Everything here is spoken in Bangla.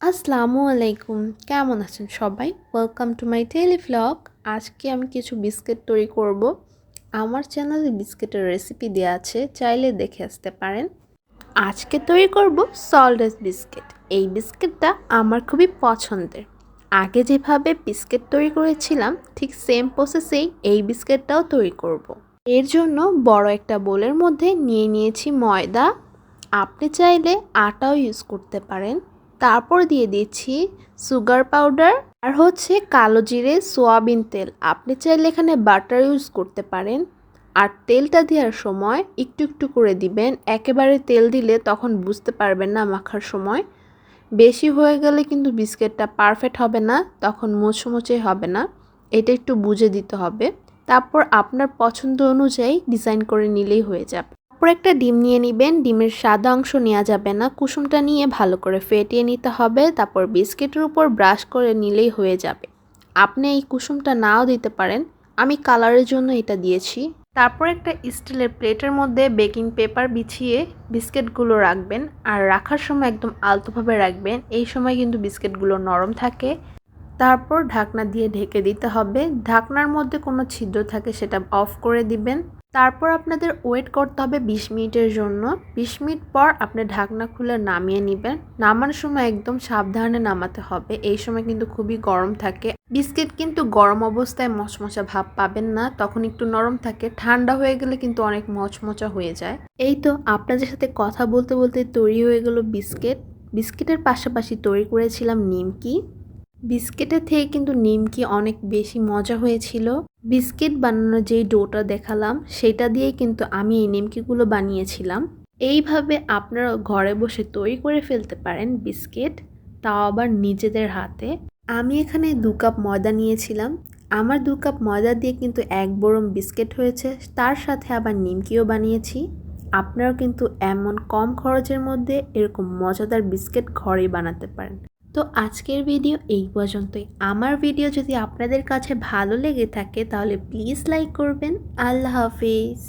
আসসালামু আলাইকুম। কেমন আছেন সবাই? ওয়েলকাম টু মাই টেলি ভ্লগ আজকে আমি কিছু বিস্কিট তৈরি করব। আমার চ্যানেলে বিস্কিটের রেসিপি দেওয়া আছে, চাইলে দেখে আসতে পারেন। আজকে তৈরি করব সল্টেস বিস্কিট এই বিস্কিটটা আমার খুবই পছন্দের। আগে যেভাবে বিস্কিট তৈরি করেছিলাম, ঠিক সেম প্রসেসেই এই বিস্কিটটাও তৈরি করব। এর জন্য বড় একটা বোলের মধ্যে নিয়ে নিয়েছি ময়দা। আপনি চাইলে আটাও ইউজ করতে পারেন। তারপর দিয়ে দিচ্ছি সুগার পাউডার আর হচ্ছে কালো জিরে সোয়াবিন তেল। আপনি চাইলে এখানে বাটার ইউজ করতে পারেন। আর তেলটা দেওয়ার সময় একটু একটু করে দিবেন। একেবারে তেল দিলে তখন বুঝতে পারবেন না মাখার সময়। বেশি হয়ে গেলে কিন্তু বিস্কিটটা পারফেক্ট হবে না, তখন মুচমুচে হবে না। এটা একটু বুঝে দিতে হবে। তারপর আপনার পছন্দ অনুযায়ী ডিজাইন করে নিলেই হয়ে যাবে। তারপর একটা ডিম নিয়ে নেবেন, ডিমের সাদা অংশ নেওয়া যাবে না। কুসুমটা নিয়ে ভালো করে ফেটিয়ে নিতে হবে, তারপর বিস্কিটের উপর ব্রাশ করে নিলেই হয়ে যাবে। আপনি এই কুসুমটা নাও দিতে পারেন, আমি কালারের জন্য এটা দিয়েছি। তারপর একটা স্টিলের প্লেটের মধ্যে বেকিং পেপার বিছিয়ে বিস্কিটগুলো রাখবেন, আর রাখার সময় একদম আলতোভাবে রাখবেন। এই সময় কিন্তু বিস্কিটগুলো নরম থাকে। তারপর ঢাকনা দিয়ে ঢেকে দিতে হবে। ঢাকনার মধ্যে কোনো ছিদ্র থাকে সেটা অফ করে দিবেন। তারপর আপনাদের ওয়েট করতে হবে বিশ মিনিটের জন্য। বিশ মিনিট পর আপনি ঢাকনা খুলে নামিয়ে নেবেন। নামানোর সময় একদম সাবধানে নামাতে হবে। এই সময় কিন্তু খুবই গরম থাকে। বিস্কিট কিন্তু গরম অবস্থায় মচমচা ভাব পাবেন না। তখন একটু নরম থাকে। ঠান্ডা হয়ে গেলে কিন্তু অনেক মচমচা হয়ে যায়। এই তো আপনাদের সাথে কথা বলতে বলতে তৈরি হয়ে গেল বিস্কিট। বিস্কিটের পাশাপাশি তৈরি করেছিলাম নিমকি। বিস্কিটের থেকে কিন্তু নিমকি অনেক বেশি মজা হয়েছিল। বিস্কিট বানানোর যেই ডোটা দেখালাম, সেটা দিয়েই কিন্তু আমি এই নিমকিগুলো বানিয়েছিলাম। এইভাবে আপনারা ঘরে বসে তৈরি করে ফেলতে পারেন বিস্কিট, তাও আবার নিজেদের হাতে। আমি এখানে দু কাপ ময়দা নিয়েছিলাম। আমার দু কাপ ময়দা দিয়ে কিন্তু এক বরম বিস্কিট হয়েছে, তার সাথে আবার নিমকিও বানিয়েছি। আপনারাও কিন্তু এমন কম খরচের মধ্যে এরকম মজাদার বিস্কিট ঘরেই বানাতে পারেন। তো আজকের ভিডিও এই পর্যন্তই। আমার ভিডিও যদি আপনাদের কাছে ভালো লেগে থাকে তাহলে প্লিজ লাইক করবেন। আল্লাহ হাফিজ।